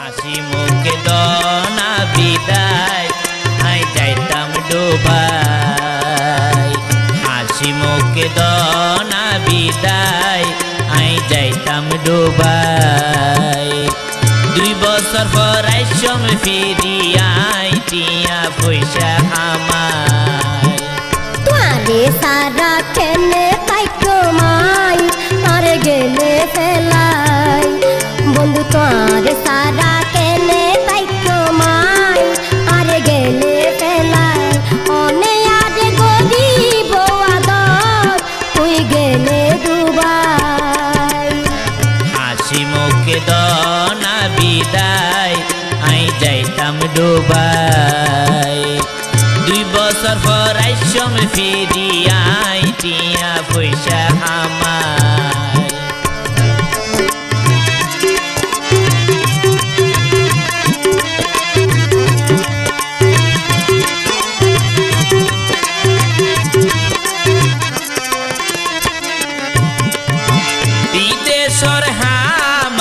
হাসি মুখে দনা বিদায় আই যাইতাম ডোবাই হাসি মুখে দনা বিদায় আই যাইতাম ডোবাই দুই বছর পর আইসম ফিরিয়াই ডুবাই দুই বছর পর আইসম ফিরিয়াই টিয়া পয়সা আমায় বিদেশর হামাই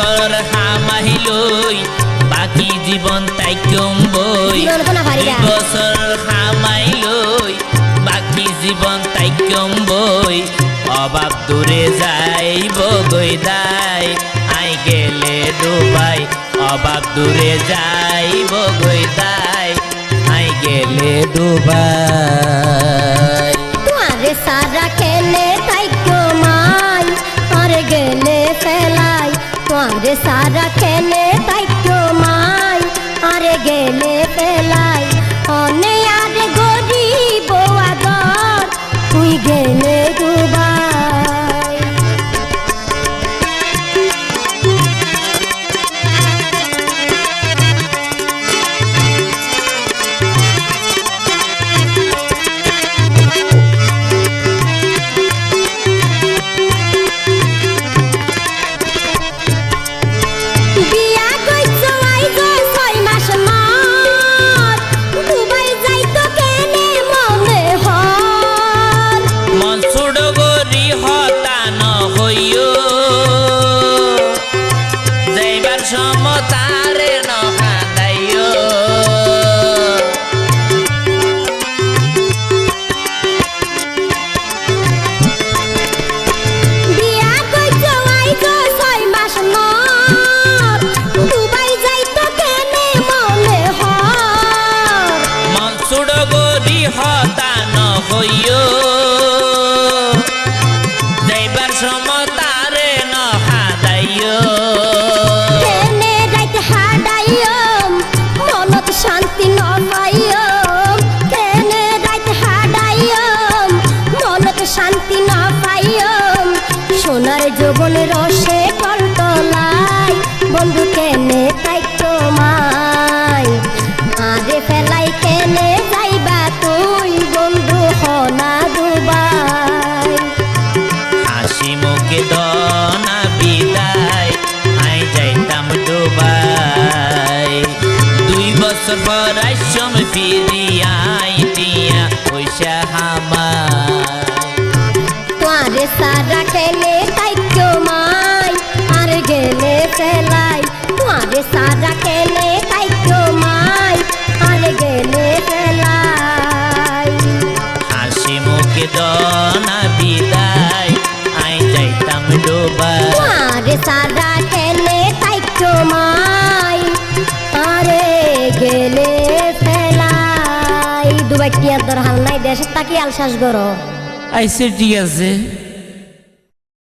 বছর হামাই লই বাকি জীবন তাই বই জীবন কোনা পারি দুই। বছর হামাই লই বাকি জীবন তাই বই অভাব দূরে যাইব গই দাই আই গেলে ডুবাই। অভাব দূরে যাইব গই দাই আই গেলে ডুবাই। তোরে সারা সুডগরি হতান হইও মুখে দনা বিদায়। আই যাইতাম ডুবাই। দুই বছর পর আইসম ফিরিয়াই টিয়া পয়সা হামায়। তোরে সারা খেলে তাইকো মাই আর গেলে ফেলাই। তোরে সারা খেলে তাইকো মাই আর গেলে ফেলাই। হাসি মুখে দনা ডুবাই তোরে সারা খেলে তাইকো মাই আরে গেলে ফেলাই। দুবাই টিয়ার দর হাল নাই দেশের তাকি আলসাস গরো আইসে ঠিক আছে।